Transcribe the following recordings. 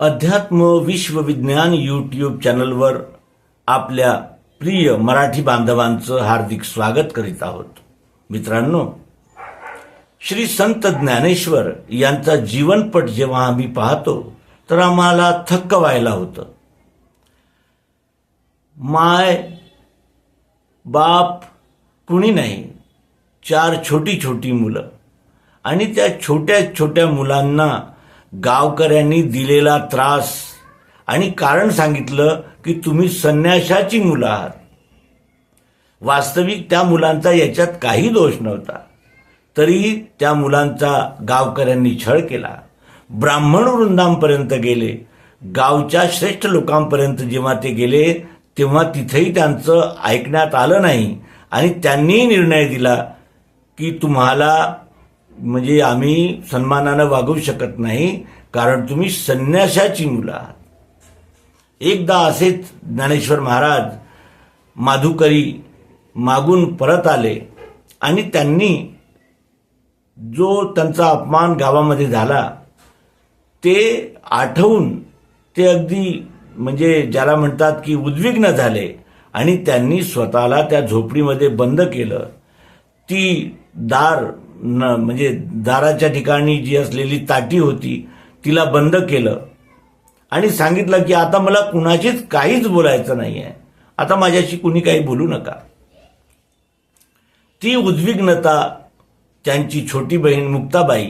अध्यात्म विश्वविज्ञान यूट्यूब चॅनलवर आपल्या प्रिय मराठी बांधवांचं हार्दिक स्वागत करीत आहोत. मित्रांनो श्री संत ज्ञानेश्वर यांचा जीवनपट जेव्हा आम्ही पाहतो तर आम्हाला थक्क व्हायला होतं. माय बाप कुणी नाही चार छोटी छोटी मुलं. आणि त्या छोट्या छोट्या मुलांना गावकऱ्यांनी दिलेला त्रास आणि कारण सांगितलं की तुम्ही संन्याशाची मुलं आहात. वास्तविक त्या मुलांचा याच्यात काही दोष नव्हता. तरी त्या मुलांचा गावकऱ्यांनी छळ केला. ब्राह्मण वृंदांपर्यंत गेले. गावच्या श्रेष्ठ लोकांपर्यंत जेव्हा ते गेले तेव्हा तिथेही त्यांचं ऐकण्यात आलं नाही आणि त्यांनी निर्णय दिला की तुम्हाला म्हणजे आम्ही सन्मानानं वागवू शकत नाही. कारण तुम्ही संन्याशाची मुलं आहात. एकदा असेच ज्ञानेश्वर महाराज माधुकरी मागून परत आले आणि त्यांनी जो त्यांचा अपमान गावामध्ये झाला ते आठवून ते अगदी म्हणजे ज्याला म्हणतात की उद्विग्न झाले आणि त्यांनी स्वतःला त्या झोपडीमध्ये बंद केलं. ती दार न म्हणजे दाराच्या ठिकाणी जी असलेली ताटी होती तिला बंद केलं. आणि सांगितलं की आता मला कुणाशीच काहीच बोलायचं नाही आहे आता माझ्याशी कुणी काही बोलू नका. ती उद्विग्नता त्यांची छोटी बहीण मुक्ताबाई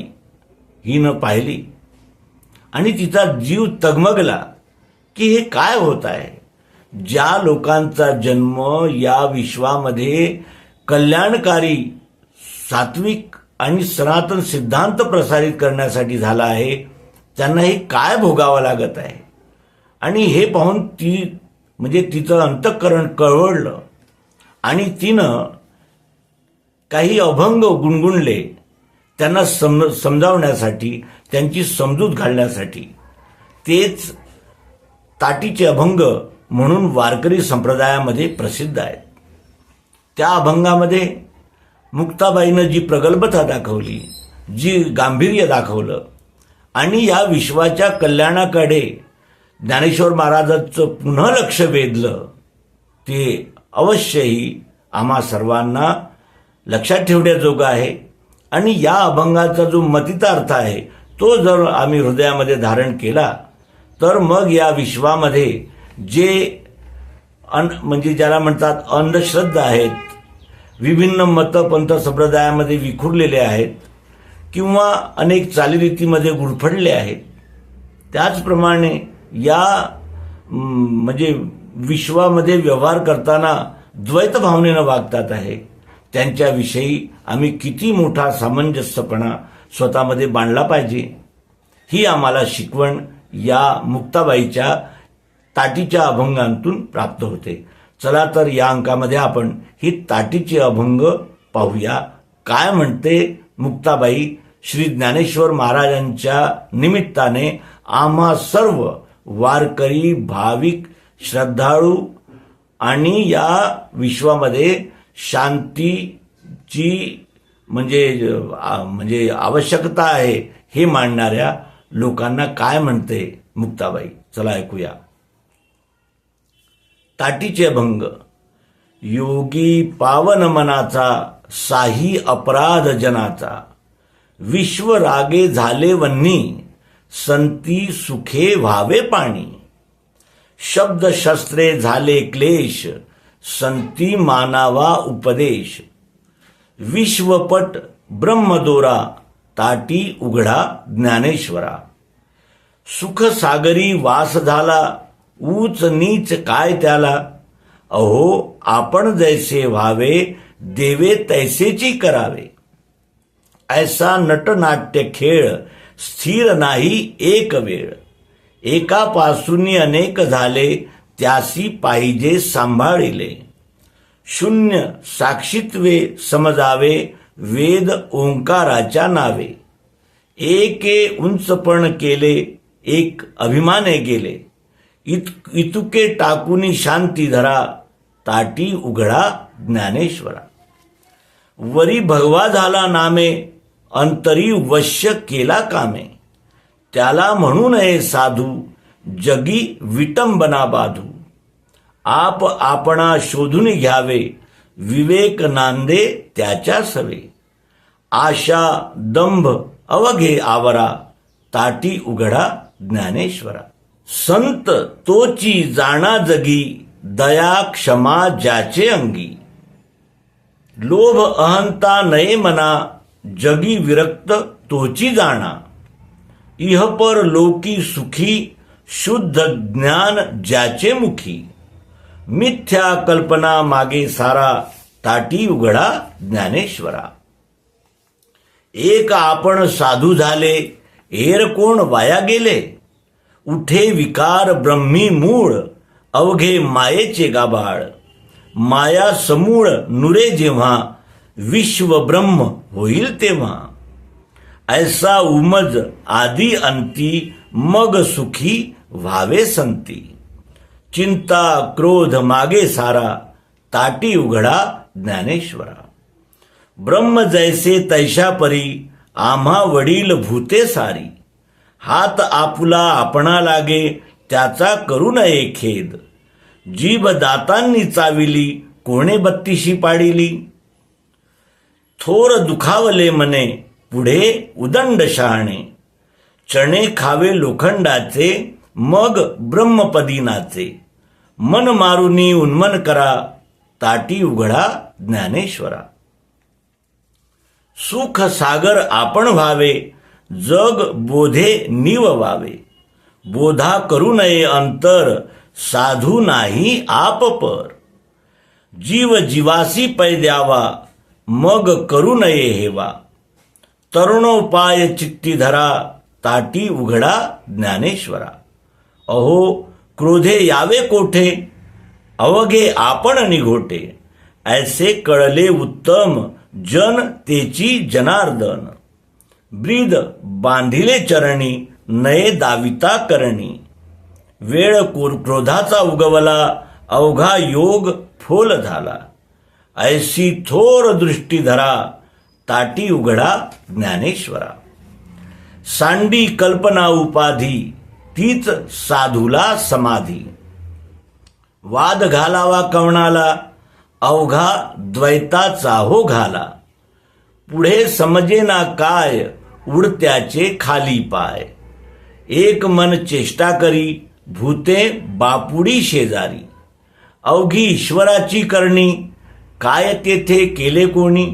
हिनं पाहिली. आणि तिचा जीव तगमगला की हे काय होत आहे? ज्या लोकांचा जन्म या विश्वामध्ये कल्याणकारी सात्विक आणि सनातन सिद्धांत प्रसारित करण्यासाठी झाला आहे त्यांना हे काय भोगावं लागत आहे? आणि हे पाहून ती म्हणजे तिचं अंतःकरण कळवळलं. आणि तिनं काही अभंग गुणगुणले त्यांना सम समजावण्यासाठी त्यांची समजूत घालण्यासाठी. तेच ताटीचे अभंग म्हणून वारकरी संप्रदायामध्ये प्रसिद्ध आहेत. त्या अभंगामध्ये मुक्ताबाईनं जी प्रगल्भता दाखवली जी गांभीर्य दाखवलं आणि या विश्वाच्या कल्याणाकडे ज्ञानेश्वर महाराजांचं पुन्हा लक्ष वेधलं ते अवश्यही आम्हा सर्वांना लक्षात ठेवण्याजोगं आहे. आणि या अभंगाचा जो मतितार्थ आहे तो जर आम्ही हृदयामध्ये धारण केला तर मग या विश्वामध्ये जे अन म्हणजे ज्याला म्हणतात अंधश्रद्धा आहेत विभिन्न मतं पंथ संप्रदायामध्ये विखुरलेले आहेत किंवा अनेक चालीरीतीमध्ये गुरफडले आहेत. त्याचप्रमाणे या म्हणजे विश्वामध्ये व्यवहार करताना द्वैत भावनेनं वागतात आहे. त्यांच्याविषयी आम्ही किती मोठा सामंजस्यपणा स्वतःमध्ये बांधला पाहिजे. ही आम्हाला शिकवण या मुक्ताबाईच्या ताटीच्या अभंगांतून प्राप्त होते. चला तर या अंकामध्ये आपण ही ताटीचे अभंग पाहूया. काय म्हणते मुक्ताबाई श्री ज्ञानेश्वर महाराजांच्या निमित्ताने आम्हा सर्व वारकरी भाविक श्रद्धाळू आणि या विश्वामध्ये शांतीची म्हणजे म्हणजे आवश्यकता आहे हे मांडणाऱ्या लोकांना काय म्हणते मुक्ताबाई? चला ऐकूया. ताटीचे भंग योगी पावन मनाचा साही अपराध जनाचा. विश्व रागे झाले वन्नी संती सुखे व्हावे पाणी. शब्द शस्त्रे झाले क्लेश संती मानावा उपदेश. विश्वपट ब्रह्मदोरा ताटी उघडा ज्ञानेश्वरा. सुख सागरी वास झाला ऊच नीच काय त्याला? अहो आपण जैसे व्हावे देवे तैसेची करावे. ऐसा नटनाट्य खेळ स्थिर नाही एक वेळ. एकापासून अनेक झाले त्यासी पाहिजे सांभाळिले. शून्य साक्षित्वे समजावे वेद ओंकाराच्या नावे. एके उंचपण केले एक अभिमाने गेले. इत इतुके टाकुनी शांती धरा ताटी उघडा ज्ञानेश्वरा. वरी भगवा झाला नामे अंतरी वश्य केला कामे. त्याला म्हणू नये साधू जगी विटंबना बाधू. आप आपणा शोधून घ्यावे विवेक नांदे त्याच्या सवे. आशा दंभ अवघे आवरा ताटी उघडा ज्ञानेश्वरा. संत तोची जाणा जगी दया क्षमा ज्याचे अंगी. लोभ अहंता नये मना जगी विरक्त तोची जाणा. इहपर लोकी सुखी शुद्ध ज्ञान ज्याचे मुखी. मिथ्या कल्पना मागे सारा ताटी उघडा ज्ञानेश्वरा. एक आपण साधू झाले एर कोण वाया गेले? उठे विकार ब्रह्मी मूळ अवघे मायेचे गाभाळ. माया समूळ नुरे जेव्हा विश्व ब्रह्म होईल तेव्हा. ऐसा उमज आदी अंती मग सुखी व्हावे संती. चिंता क्रोध मागे सारा ताटी उघडा ज्ञानेश्वरा. ब्रह्म जैसे तैशा परी आम्हा वडील भूते सारी. हात आपुला आपणा लागे त्याचा करू नये खेद. जीभ दातांनी चाविली कोणे बत्तीशी पाडिली? थोर दुखावले मने पुढे उदंड शहाणे. चणे खावे लोखंडाचे मग ब्रह्मपदी नाचे मन मारुनी उन्मन करा ताटी उघडा ज्ञानेश्वरा. सुख सागर आपण व्हावे जग बोधे निव वावे. बोधा करू नये अंतर साधू नाही आप पर. जीव जीवासी पै द्यावा मग करू नये हेवा. तरुणोपाय चित्ती धरा ताटी उघडा ज्ञानेश्वरा. अहो क्रोधे यावे कोठे? अवघे आपण निघोटे. ऐसे कळले उत्तम जन तेची जनार्दन. ब्रीद बांधिले चरणी नये दाविता करणी. वेळ क्रोधाचा उगवला अवघा योग फोल झाला. ऐसी थोर दृष्टी धरा ताटी उघडा ज्ञानेश्वरा. सांडी कल्पना उपाधी तीच साधूला समाधी. वाद घालावा कवणाला अवघा द्वैताचा हो घाला. पुढे समजेना काय उडत्याचे खाली पाय. एक मन चेष्टा करी भूते बापुडी शेजारी. अवघी ईश्वराची करणी काय तेथे केले कोणी?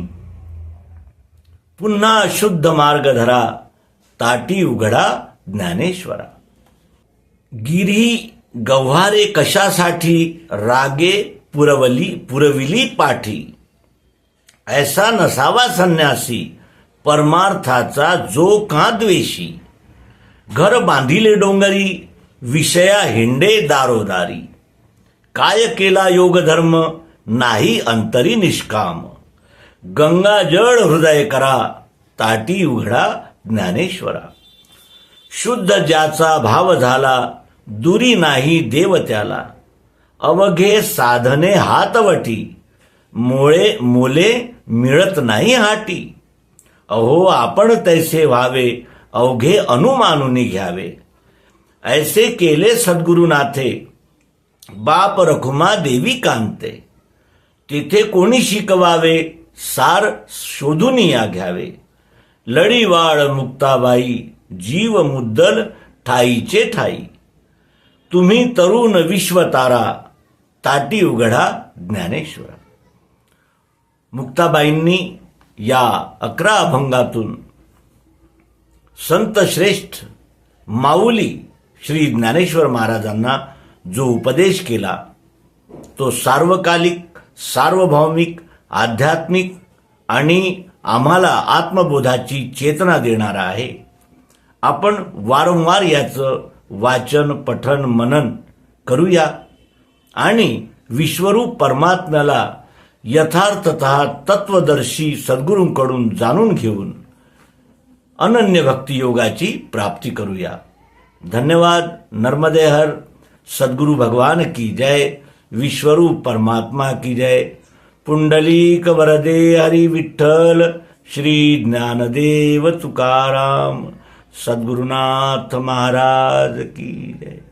पुन्हा शुद्ध मार्ग धरा ताटी उघडा ज्ञानेश्वरा. गिरी गव्हारे कशासाठी रागे पुरवली पुरविली पाठी. ऐसा नसावा संन्यासी परमार्थाचा जो का द्वेषी? घर बांधिले डोंगरी विषया हिंडे दारोदारी. काय केला योगधर्म नाही अंतरी निष्काम. गंगा जळ हृदय करा ताटी उघडा ज्ञानेश्वरा. शुद्ध ज्याचा भाव झाला दुरी नाही देव त्याला अवघे साधने हातवटी मुळे मुले मिळत नाही हाटी. अहो, आपण तैसे व्हावे, अवघे अनुमानुनी घ्यावे. ऐसे केले सद्गुरुनाथे. बाप रखुमा देवी कांते. तिथे कोणी शिकवावे, सार शोधून या घ्यावे. लढीवाळ मुक्ताबाई, जीव मुद्दल ठाईचे ठाई. तुम्ही तरुण विश्वतारा, ताटी उघडा ज्ञानेश्वर. मुक्ताबाईंनी या अकरा अभंगातून संत श्रेष्ठ माऊली श्री ज्ञानेश्वर महाराजांना जो उपदेश केला तो सार्वकालिक सार्वभौमिक आध्यात्मिक आणि आम्हाला आत्मबोधाची चेतना देणारा आहे. आपण वारंवार याचं वाचन पठन मनन करूया आणि विश्वरूप परमात्म्याला यथार्थत तत्वदर्शी सद्गुरूंकडून जाणून घेऊन अनन्य भक्तियोगाची प्राप्ती करूया. धन्यवाद नर्मदे हर सद्गुरु भगवान की जय. विश्वरूप परमात्मा की जय. पुंडलीक वरदे हरी विठ्ठल. श्री ज्ञानदेव तुकाराम. सद्गुरुनाथ महाराज की जय.